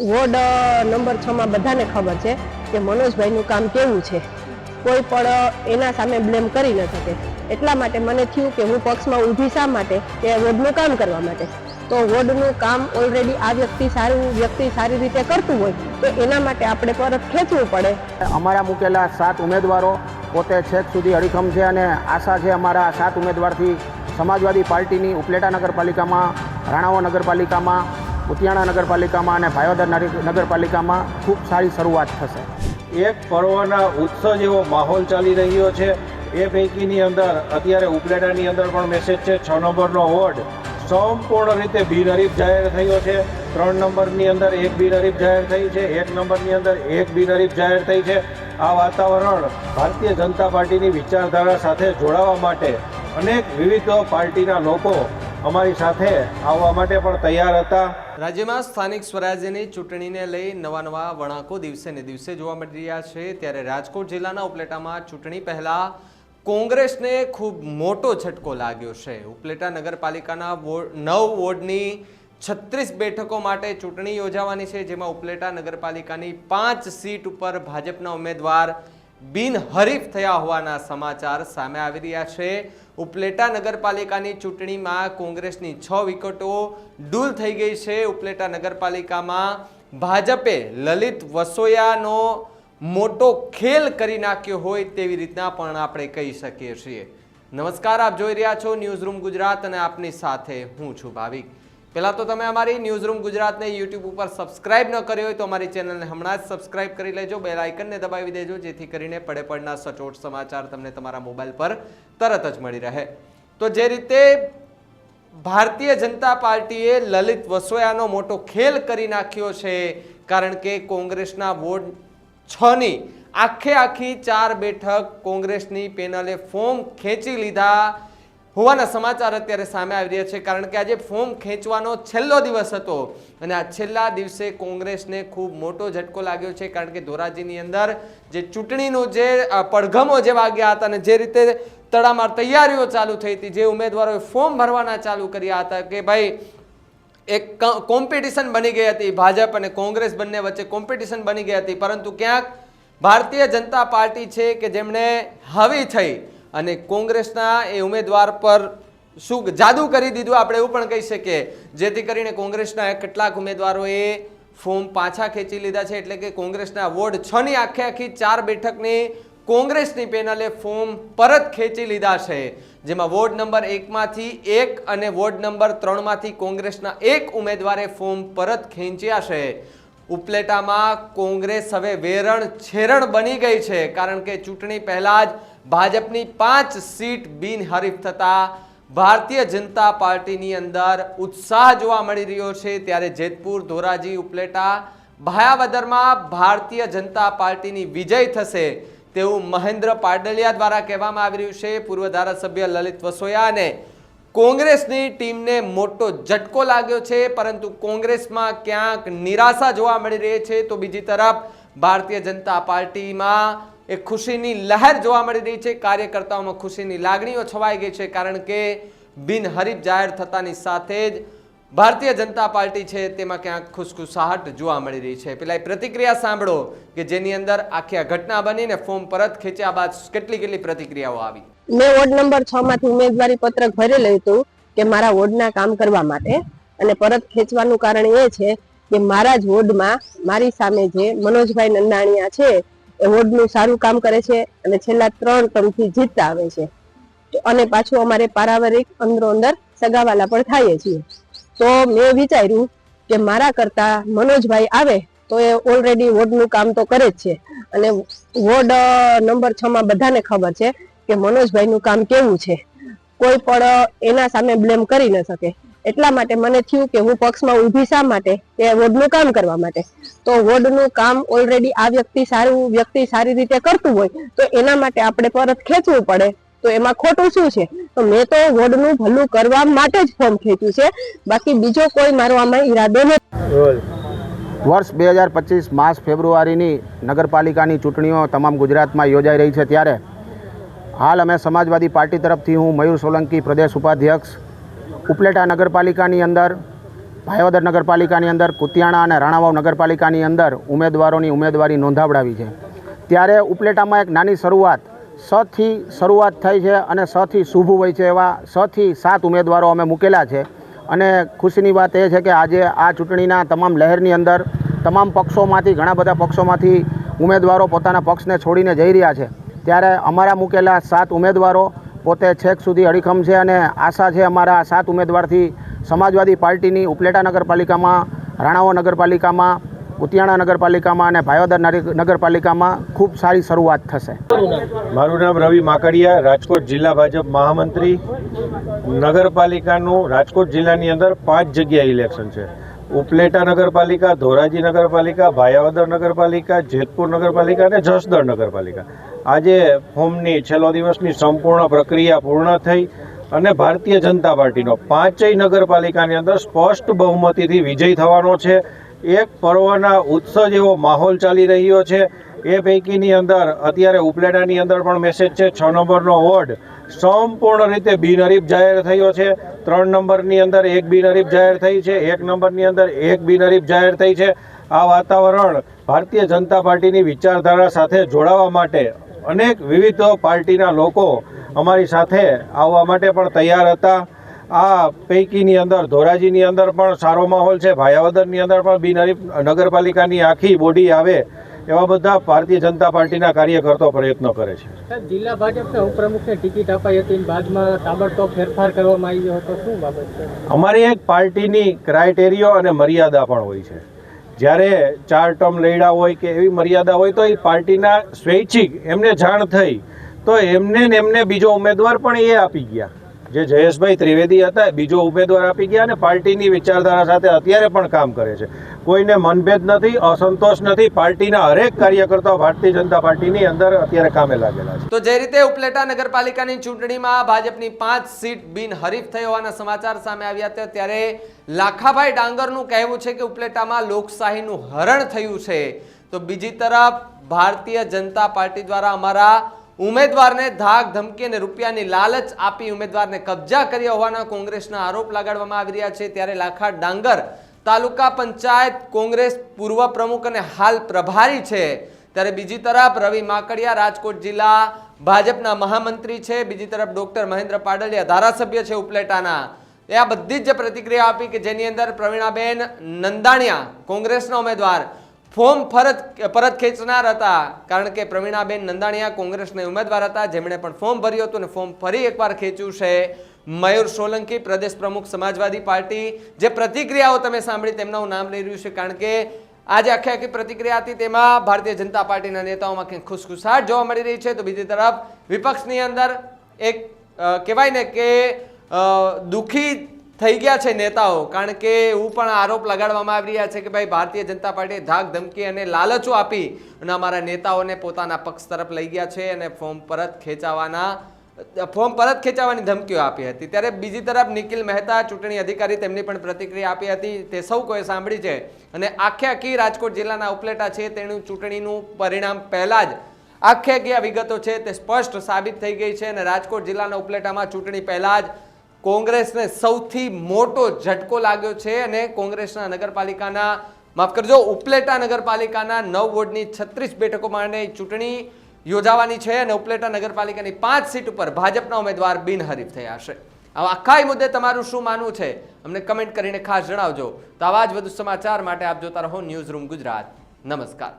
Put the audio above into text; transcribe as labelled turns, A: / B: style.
A: Ward number છ માં બધાને ખબર છે કે મનોજભાઈનું કામ કેવું છે. કોઈ પણ એના સામે બ્લેમ કરી ન શકે. એટલા માટે મને થયું કે હું પક્ષમાં ઊભી શા માટે? કે વોર્ડનું કામ કરવા માટે. તો વોર્ડનું કામ ઓલરેડી આ વ્યક્તિ સારું, વ્યક્તિ સારી રીતે કરતું હોય, તો એના માટે આપણે પરત ખેંચવું પડે.
B: અમારા મૂકેલા સાત ઉમેદવારો પોતે છેક સુધી અડીખમ છે અને આશા છે અમારા સાત ઉમેદવારથી સમાજવાદી પાર્ટીની ઉપલેટા નગરપાલિકામાં રાણાવો નગરપાલિકામાં ઉતિયાણા નગરપાલિકામાં અને ભાયોદર નગરપાલિકામાં ખૂબ સારી શરૂઆત થશે.
C: એક પર્વના ઉત્સવ જેવો માહોલ ચાલી રહ્યો છે. એ પૈકીની અંદર અત્યારે ઉપલેટાની અંદર પણ મેસેજ છે, છ નંબરનો વોર્ડ. સંપૂર્ણ રીતે બિનહરીફ જાહેર થયો છે. ત્રણ નંબરની અંદર એક બિનહરીફ જાહેર થઈ છે. એક નંબરની અંદર એક બિનહરીફ જાહેર થઈ છે. આ વાતાવરણ ભારતીય જનતા પાર્ટીની વિચારધારા સાથે જોડાવા માટે અનેક વિવિધ પાર્ટીના લોકો અમારી સાથે આવવા માટે પણ તૈયાર હતા.
D: રાજ્યમાં સ્થાનિક સ્વરાજ્યની ચૂંટણીને લઈ નવા નવા વળાંકો દિવસે ને દિવસે જોવા મળી રહ્યા છે. ત્યારે રાજકોટ જિલ્લાના ઉપલેટામાં ચૂંટણી પહેલા કોંગ્રેસને ખૂબ મોટો છટકો લાગ્યો છે. ઉપલેટા નગરપાલિકાના વોર્ડ નવ વોર્ડની છત્રીસ બેઠકો માટે ચૂંટણી યોજાવાની છે, જેમાં ઉપલેટા નગરપાલિકાની પાંચ સીટ ઉપર ભાજપના ઉમેદવાર બિનહરીફ થયા હોવાના સમાચાર સામે આવી રહ્યા છે. ઉપલેટા નગરપાલિકાની ચૂંટણીમાં કોંગ્રેસની છ વિકેટો ડૂલ થઈ ગઈ છે. ઉપલેટા નગરપાલિકામાં ભાજપે લલિત વસોયાનો મોટો ખેલ કરી નાખ્યો હોય તેવી રીતના પણ આપણે કહી શકીએ છીએ. નમસ્કાર, આપ જોઈ રહ્યા છો ન્યૂઝ રૂમ ગુજરાત અને આપની સાથે હું છું ભાવિક. પહેલાં તો તમે અમારી ન્યૂઝ રૂમ ગુજરાતને યુટ્યુબ ઉપર સબસ્ક્રાઇબ ન કરી હોય તો અમારી ચેનલને હમણાં જ સબસ્ક્રાઇબ કરી લેજો. બેલ આઇકનને દબાવી દેજો, જેથી કરીને પડે પડના સચોટ સમાચાર તમને તમારા મોબાઈલ પર તરત જ મળી રહે. તો જે રીતે ભારતીય જનતા પાર્ટીએ લલિત વસોયાનો મોટો ખેલ કરી નાખ્યો છે, કારણ કે કોંગ્રેસના વોર્ડ છની આખે આખી ચાર બેઠક કોંગ્રેસની પેનલે ફોર્મ ખેંચી લીધા. હોવાના સમાચાર અત્યારે સામે આવી રહ્યા છે, કારણ કે આજે ફોર્મ ખેંચવાનો છેલ્લો દિવસ હતો અને આ છેલ્લા દિવસે કોંગ્રેસને ખૂબ મોટો ઝટકો લાગ્યો છે, કારણ કે ધોરાજીની અંદર જે ચૂંટણીનું જે પડઘમો જે વાગ્યા હતા અને જે રીતે તડામાર તૈયારીઓ ચાલુ થઈ હતી, જે ઉમેદવારોએ ફોર્મ ભરવાના ચાલુ કર્યા હતા કે ભાઈ, એક કોમ્પિટિશન બની ગઈ હતી ભાજપ અને કોંગ્રેસ બંને વચ્ચે કોમ્પિટિશન બની ગઈ હતી, પરંતુ ક્યાંક ભારતીય જનતા પાર્ટી છે કે જેમણે હાવી થઈ અને કોંગ્રેસના એ ઉમેદવાર પર શું જાદુ કરી દીધું, આપણે એવું પણ કહી શકીએ. જેથી કરીને કોંગ્રેસના કેટલાક ઉમેદવારોએ ફોર્મ પાછા ખેંચી લીધા છે, એટલે કે કોંગ્રેસના વોર્ડ છ ની આખે આખી ચાર બેઠકની કોંગ્રેસની પેનલે ફોર્મ પરત ખેંચી લીધા છે. જેમાં વોર્ડ નંબર એકમાંથી એક અને વોર્ડ નંબર ત્રણમાંથી કોંગ્રેસના એક ઉમેદવારે ફોર્મ પરત ખેંચ્યા છે. ઉપલેટામાં કોંગ્રેસ હવે વેરણ છેરણ બની ગઈ છે, કારણ કે ચૂંટણી પહેલાં જ ભાજપની પાંચ સીટ બિનહરીફ થતા ભારતીય જનતા પાર્ટીની અંદર ઉત્સાહ જોવા મળી રહ્યો છે. ત્યારે જેતપુર, ધોરાજી, ઉપલેટા, ભાયાવદરમાં ભારતીય જનતા પાર્ટીની વિજય થશે તેવું મહેન્દ્ર પાડલિયા દ્વારા કહેવામાં આવી રહ્યું છે. પૂર્વ ધારાસભ્ય લલિત વસોયા અને કોંગ્રેસની ટીમને મોટો ઝટકો લાગ્યો છે, પરંતુ કોંગ્રેસમાં ક્યાંક નિરાશા જોવા મળી રહી છે. તો બીજી તરફ, ભારતીય જનતા પાર્ટીમાં એક ખુશીની લહેર જોવા મળી રહી છે. કાર્યકર્તાઓમાં ખુશીની લાગણીઓ છવાઈ ગઈ છે કારણ કે બિનહરીફ જાહેર થતાની સાથે જ ભારતીય જનતા પાર્ટી છે તેમાં ક્યાંક ખુશખુશાહટ જોવા મળી રહી છે. પેલા એ પ્રતિક્રિયા સાંભળો કે જેની અંદર આખી આ ઘટના બનીને ફોર્મ પરત ખેંચ્યા બાદ કેટલી કેટલી પ્રતિક્રિયાઓ આવી?
A: મેં વોર્ડ નંબર છ માંથી ઉમેદવારી પત્રક ભરેલું હતું કે મારા વોર્ડના કામ કરવા માટે અને પરત ખેંચવાનું કારણ એ છે કે મારા જ વોર્ડમાં મારી સામે જે મનોજભાઈ નંદાણીયા છે એ વોર્ડનું સારું કામ કરે છે અને છેલ્લા ત્રણ ટર્મથી જીતતા આવે છે. અને પાછું અમારે પારિવારિક અંદરો અંદર સગાવાલા પણ થાય છીએ. તો મેં વિચાર્યું કે મારા કરતા મનોજભાઈ આવે તો એ ઓલરેડી વોર્ડનું કામ તો કરે જ છે. અને વોર્ડ નંબર છ માં બધાને ખબર છે કે મનોજભાઈનું કામ કેવું છે. કોઈ પણ એના સામે બ્લેમ કરી ન શકે. એટલા માટે મને થયું કે હું પક્ષમાં ઊભી શા માટે? કે વોર્ડનું કામ કરવા માટે. તો વોર્ડનું કામ ઓલરેડી આ વ્યક્તિ સારું, વ્યક્તિ સારી રીતે કરતું હોય, તો એના માટે આપણે પરત ખેંચવું પડે. તો એમાં ખોટું શું છે? તો મેં તો વોર્ડનું ભલું કરવા માટે જ ફોર્મ ખેંચ્યું છે. બાકી બીજો કોઈ મારો આમાં ઈરાદો નથી.
B: વર્ષ બે હજાર પચીસ માર્ચ ફેબ્રુઆરીની નગરપાલિકાની ચૂંટણીઓ તમામ ગુજરાતમાં યોજાઈ રહી છે ત્યારે. હાલ અમે સમાજવાદી પાર્ટી તરફથી હું મયુર સોલંકી, પ્રદેશ ઉપાધ્યક્ષ ઉપલેટા નગરપાલિકાની અંદર, ભાયાવદર નગરપાલિકાની અંદર, કુતિયાણા અને રાણાવાવ નગરપાલિકાની અંદર ઉમેદવારોની ઉમેદવારી નોંધાવડાવી છે. ત્યારે ઉપલેટામાં એક નાની શરૂઆત, સથી શરૂઆત થઈ છે અને સથી શુભ હોય છે એવા સથી સાત ઉમેદવારો અમે મૂકેલા છે. અને ખુશીની વાત એ છે કે આજે આ ચૂંટણીના તમામ લહેરની અંદર, તમામ પક્ષોમાંથી, ઘણા બધા પક્ષોમાંથી ઉમેદવારો પોતાના પક્ષને છોડીને જઈ રહ્યા છે. ત્યારે અમારા મૂકેલા સાત ઉમેદવારો પોતે છેક સુધી અડીખમ છે અને આશા છે અમારા સાત ઉમેદવારથી સમાજવાદી પાર્ટીની ઉપલેટા નગરપાલિકામાં રાણાવો નગરપાલિકામાં, ઉતિયાણા નગરપાલિકામાં અને ભાયોદર નગરપાલિકામાં ખૂબ સારી શરૂઆત થશે.
C: મારું નામ રવિ માકડિયા, રાજકોટ જિલ્લા ભાજપ મહામંત્રી. નગરપાલિકાનું રાજકોટ જિલ્લાની અંદર પાંચ જગ્યાએ ઇલેક્શન છે. ઉપલેટા નગરપાલિકા, ધોરાજી નગરપાલિકા, ભાયાવદર નગરપાલિકા, જેતપુર નગરપાલિકા અને જસદણ નગરપાલિકા. આજે ફોર્મની છેલ્લો દિવસની સંપૂર્ણ પ્રક્રિયા પૂર્ણ થઈ અને ભારતીય જનતા પાર્ટીનો પાંચેય નગરપાલિકાની અંદર સ્પષ્ટ બહુમતીથી વિજય થવાનો છે. એક પર્વના ઉત્સવ જેવો માહોલ ચાલી રહ્યો છે. એ પૈકીની અંદર અત્યારે ઉપલેટાની અંદર પણ મેસેજ છે, છ નંબરનો વોર્ડ સંપૂર્ણ રીતે બિનહરીફ જાહેર થયો છે. ત્રણ નંબરની અંદર એક બિનહરીફ જાહેર થઈ છે, એક નંબરની અંદર એક બિનહરીફ જાહેર થઈ છે. આ વાતાવરણ ભારતીય જનતા પાર્ટીની વિચારધારા સાથે જોડાવા માટે અનેક વિવિધ પાર્ટીના લોકો અમારી સાથે આવવા માટે પણ તૈયાર હતા. આ પૈકીની અંદર ધોરાજીની અંદર પણ સારો માહોલ છે. ભાયાવદરની અંદર પણ બિનહરીફ નગરપાલિકાની આખી બોડી આવે એવા બધા ભારતીય જનતા પાર્ટીના કાર્યકર્તાઓ પ્રયત્નો કરે છે.
E: જિલ્લા ભાજપના ઉપપ્રમુખને ટિકિટ અપાઈ હતી બાદમાં તાબડતોબ ફેરફાર કરવામાં આવ્યો હતો. શું બાબત છે?
C: અમારી એક પાર્ટીની ક્રાઇટેરિયો અને મર્યાદા પણ હોય છે. જ્યારે ચાર ટર્મ લડ્યા હોય કે એવી મર્યાદા હોય, તો એ પાર્ટીના સ્વૈચ્છિક એમને જાણ થઈ. તો એમને ને એમને બીજો ઉમેદવાર પણ એ આપી ગયા. જે જયેશભાઈ ત્રિવેદી હતા બીજો ઉમેદવાર આપી ગયા અને પાર્ટીની વિચારધારા સાથે અત્યારે પણ કામ કરે છે. કોઈને મનભેદ નથી, અસંતોષ નથી, પાર્ટીના હરેક કાર્યકર્તાઓ ભારતીય જનતા પાર્ટીની અંદર અત્યારે કામે લાગેલા છે.
D: તો જે રીતે ઉપલેટા નગરપાલિકાની ચૂંટણીમાં ભાજપની પાંચ સીટ બિનહરીફ થઈ હોવાના સમાચાર સામે આવ્યા હતા, ત્યારે લાખાભાઈ ડાંગરનું કહેવું છે કે ઉપલેટામાં લોકશાહીનું હરણ થયું છે. તો બીજી તરફ ભારતીય જનતા પાર્ટી દ્વારા અમારા ઉમેદવારને ધાક ધમકી અને રૂપિયાની લાલચ આપી ઉમેદવારને કબજા કર્યા હોવાના કોંગ્રેસના આરોપ લગાડવામાં આવી રહ્યા છે. ત્યારે લાખા ડાંગર તાલુકા પંચાયત કોંગ્રેસ પૂર્વ પ્રમુખ અને હાલ પ્રભારી છે. ત્યારે બીજી તરફ રવિ માકડિયા રાજકોટ જિલ્લા ભાજપના મહામંત્રી છે. બીજી તરફ ડોક્ટર મહેન્દ્ર પાડલિયા ધારાસભ્ય છે ઉપલેટાના. એ આ બધી જ પ્રતિક્રિયા આપી કે જેની અંદર પ્રવીણાબેન નંદાણિયા કોંગ્રેસના ઉમેદવાર ફોર્મ ફરત પરત ખેંચનાર હતા. કારણ કે પ્રવીણાબેન નંદાણીયા કોંગ્રેસના ઉમેદવાર હતા. જેમણે પણ ફોર્મ ભર્યું હતું અને ફોર્મ ફરી એકવાર ખેંચ્યું છે. મયુર સોલંકી, પ્રદેશ પ્રમુખ સમાજવાદી પાર્ટી. જે પ્રતિક્રિયાઓ તમે સાંભળી તેમનું નામ લઈ રહ્યું છે. કારણ કે આજે આખી આખી પ્રતિક્રિયા હતી તેમાં ભારતીય જનતા પાર્ટીના નેતાઓમાં કંઈક ખુશખુશાટ જોવા મળી રહી છે. તો બીજી તરફ વિપક્ષની અંદર એક કહેવાય ને કે દુઃખી થઈ ગયા છે નેતાઓ, કારણ કે એવું પણ આરોપ લગાડવામાં આવી રહ્યા છે કે ભાઈ ભારતીય જનતા પાર્ટીએ ધાક ધમકી અને લાલચો આપી અને અમારા નેતાઓને પોતાના પક્ષ તરફ લઈ ગયા છે અને ફોર્મ પરત ખેંચાવાના, ફોર્મ પરત ખેંચાવાની ધમકીઓ આપી હતી. ત્યારે બીજી તરફ નિખિલ મહેતા ચૂંટણી અધિકારી તેમની પણ પ્રતિક્રિયા આપી હતી. તે સૌ કોઈ સાંભળી છે. અને આખે આખી રાજકોટ જિલ્લાના ઉપલેટા છે. તેનું ચૂંટણીનું પરિણામ પહેલાં જ આખે આખી આ વિગતો છે. તે સ્પષ્ટ સાબિત થઈ ગઈ છે અને રાજકોટ જિલ્લાના ઉપલેટામાં ચૂંટણી પહેલાં જ કોંગ્રેસને સૌથી મોટો ઝટકો લાગ્યો છે અને કોંગ્રેસના નગરપાલિકાના, માફ કરજો, ઉપલેટા નગરપાલિકાના નવ વોર્ડની છત્રીસ બેઠકો માટે ચૂંટણી યોજાવાની છે અને ઉપલેટા નગરપાલિકાની પાંચ સીટ ઉપર ભાજપના ઉમેદવાર બિનહરીફ થયા છે. આવા આખા મુદ્દે તમારું શું માનવું છે? અમને કમેન્ટ કરીને ખાસ જણાવજો. તો આવા જ વધુ સમાચાર માટે આપ જોતા રહો ન્યૂઝ રૂમ ગુજરાત. નમસ્કાર.